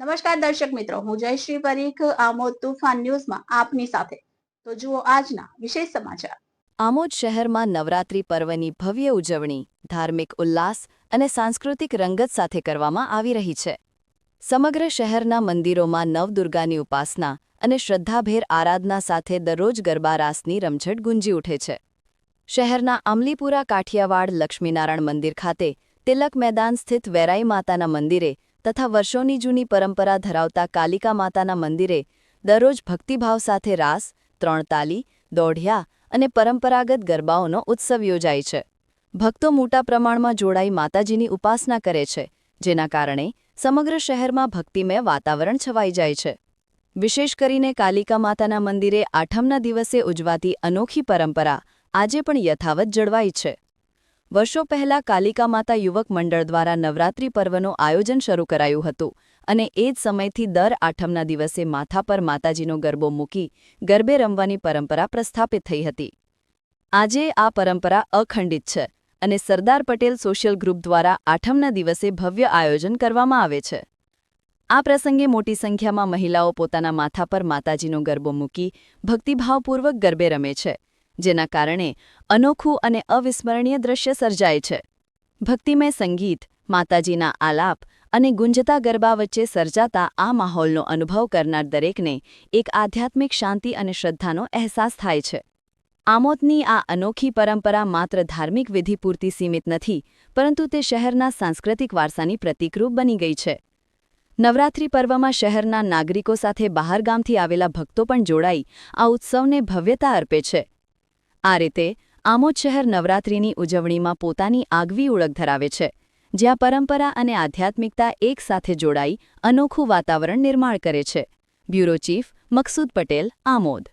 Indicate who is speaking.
Speaker 1: નમસ્કાર દર્શક મિત્રો, હું જયશ્રી પરીખ, આમોદ તુફાન ન્યૂઝમાં આપની સાથે. તો જુઓ આજના વિશેષ સમાચાર.
Speaker 2: આમોદ શહેરમાં નવરાત્રી પર્વની ભવ્ય ઉજવણી ધાર્મિક ઉલ્લાસ અને સાંસ્કૃતિક રંગત સાથે કરવામાં આવી રહી છે. સમગ્ર શહેરના મંદિરોમાં નવદુર્ગાની ઉપાસના અને શ્રદ્ધાભેર આરાધના સાથે દરરોજ ગરબા રાસની રમઝટ ગુંજી ઉઠે છે. શહેરના અમલીપુરા કાઠિયાવાડ લક્ષ્મીનારાયણ મંદિર ખાતે તિલક મેદાન સ્થિત વેરાઈ માતાના મંદિરે તથા વર્ષોની જૂની પરંપરા ધરાવતા કાલિકા માતાના મંદિરે દરરોજ ભક્તિભાવ સાથે રાસ, ત્રણ તાલી, દોઢિયા અને પરંપરાગત ગરબાઓનો ઉત્સવ યોજાય છે. ભક્તો મોટા પ્રમાણમાં જોડાઈ માતાજીની ઉપાસના કરે છે, જેના કારણે સમગ્ર શહેરમાં ભક્તિમય વાતાવરણ છવાઈ જાય છે. વિશેષ કરીને કાલિકા માતાના મંદિરે આઠમના દિવસે ઉજવાતી અનોખી પરંપરા આજે પણ યથાવત જળવાઈ છે. વર્ષો પહેલા કાલિકા માતા યુવક મંડળ દ્વારા નવરાત્રિ પર્વનું આયોજન શરૂ કરાયું હતું અને એ જ સમયથી દર આઠમના દિવસે માથા પર માતાજીનો ગરબો મૂકી ગરબે રમવાની પરંપરા પ્રસ્થાપિત થઈ હતી. આજે આ પરંપરા અખંડિત છે અને સરદાર પટેલ સોશિયલ ગ્રુપ દ્વારા આઠમના દિવસે ભવ્ય આયોજન કરવામાં આવે છે. આ પ્રસંગે મોટી સંખ્યામાં મહિલાઓ પોતાના માથા પર માતાજીનો ગરબો મૂકી ભક્તિભાવપૂર્વક ગરબે રમે છે. જેના કારણે અનોખું અને અવિસ્મરણીય દ્રશ્ય સર્જાય છે. ભક્તિમય સંગીત, માતાજીના આલાપ અને ગુંજતા ગરબા વચ્ચે સર્જાતા આ માહોલનો અનુભવ કરનાર દરેકને એક આધ્યાત્મિક શાંતિ અને શ્રદ્ધાનો અહેસાસ થાય છે. આમોદની આ અનોખી પરંપરા માત્ર ધાર્મિક વિધિ પૂરતી સીમિત નથી, પરંતુ તે શહેરના સાંસ્કૃતિક વારસાની પ્રતિકરૂપ બની ગઈ છે. નવરાત્રિ પર્વમાં શહેરના નાગરિકો સાથે બહારગામથી આવેલા ભક્તો પણ જોડાઈ આ ઉત્સવને ભવ્યતા અર્પે છે. આ રીતે આમોદ શહેર નવરાત્રિની ઉજવણીમાં પોતાની આગવી ઓળખ ધરાવે છે, જ્યાં પરંપરા અને આધ્યાત્મિકતા એકસાથે જોડાઈ અનોખું વાતાવરણ નિર્માણ કરે છે. Bureau chief Maqsood Patel, Amod.